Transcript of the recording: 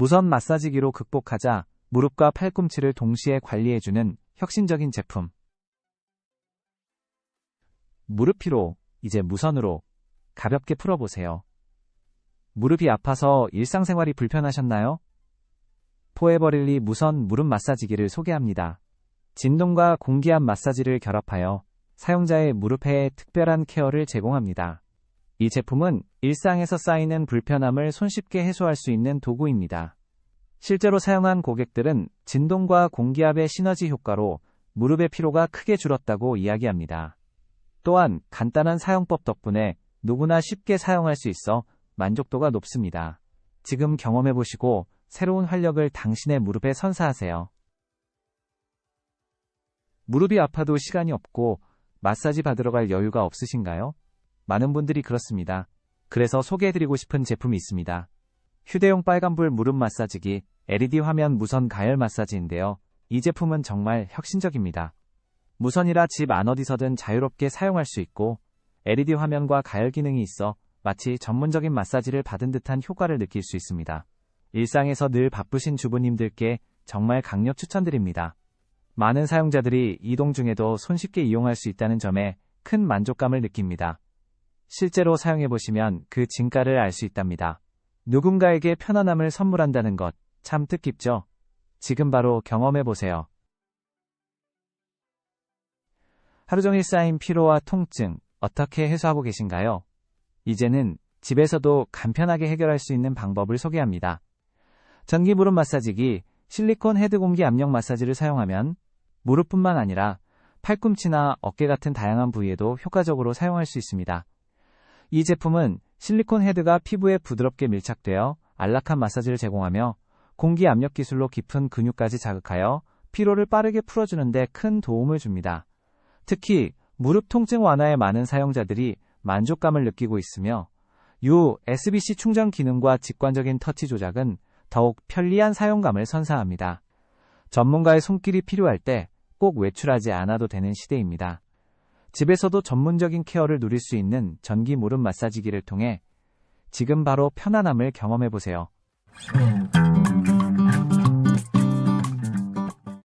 무선 마사지기로 극복하자 무릎과 팔꿈치를 동시에 관리해주는 혁신적인 제품. 무릎 피로, 이제 무선으로 가볍게 풀어보세요. 무릎이 아파서 일상생활이 불편하셨나요? 포에버릴리 무선 무릎 마사지기를 소개합니다. 진동과 공기압 마사지를 결합하여 사용자의 무릎에 특별한 케어를 제공합니다. 이 제품은 일상에서 쌓이는 불편함을 손쉽게 해소할 수 있는 도구입니다. 실제로 사용한 고객들은 진동과 공기압의 시너지 효과로 무릎의 피로가 크게 줄었다고 이야기합니다. 또한 간단한 사용법 덕분에 누구나 쉽게 사용할 수 있어 만족도가 높습니다. 지금 경험해보시고 새로운 활력을 당신의 무릎에 선사하세요. 무릎이 아파도 시간이 없고 마사지 받으러 갈 여유가 없으신가요? 많은 분들이 그렇습니다. 그래서 소개해드리고 싶은 제품이 있습니다. 휴대용 빨간불 무릎 마사지기 LED 화면 무선 가열 마사지인데요. 이 제품은 정말 혁신적입니다. 무선이라 집 안 어디서든 자유롭게 사용할 수 있고 LED 화면과 가열 기능이 있어 마치 전문적인 마사지를 받은 듯한 효과를 느낄 수 있습니다. 일상에서 늘 바쁘신 주부님들께 정말 강력 추천드립니다. 많은 사용자들이 이동 중에도 손쉽게 이용할 수 있다는 점에 큰 만족감을 느낍니다. 실제로 사용해보시면 그 진가를 알 수 있답니다. 누군가에게 편안함을 선물한다는 것 참 뜻깊죠? 지금 바로 경험해보세요. 하루 종일 쌓인 피로와 통증 어떻게 해소하고 계신가요? 이제는 집에서도 간편하게 해결할 수 있는 방법을 소개합니다. 전기 무릎 마사지기 실리콘 헤드 공기 압력 마사지를 사용하면 무릎뿐만 아니라 팔꿈치나 어깨 같은 다양한 부위에도 효과적으로 사용할 수 있습니다. 이 제품은 실리콘 헤드가 피부에 부드럽게 밀착되어 안락한 마사지를 제공하며 공기 압력 기술로 깊은 근육까지 자극하여 피로를 빠르게 풀어주는데 큰 도움을 줍니다. 특히 무릎 통증 완화에 많은 사용자들이 만족감을 느끼고 있으며 USB-C 충전 기능과 직관적인 터치 조작은 더욱 편리한 사용감을 선사합니다. 전문가의 손길이 필요할 때 꼭 외출하지 않아도 되는 시대입니다. 집에서도 전문적인 케어를 누릴 수 있는 전기 무릎 마사지기를 통해 지금 바로 편안함을 경험해 보세요.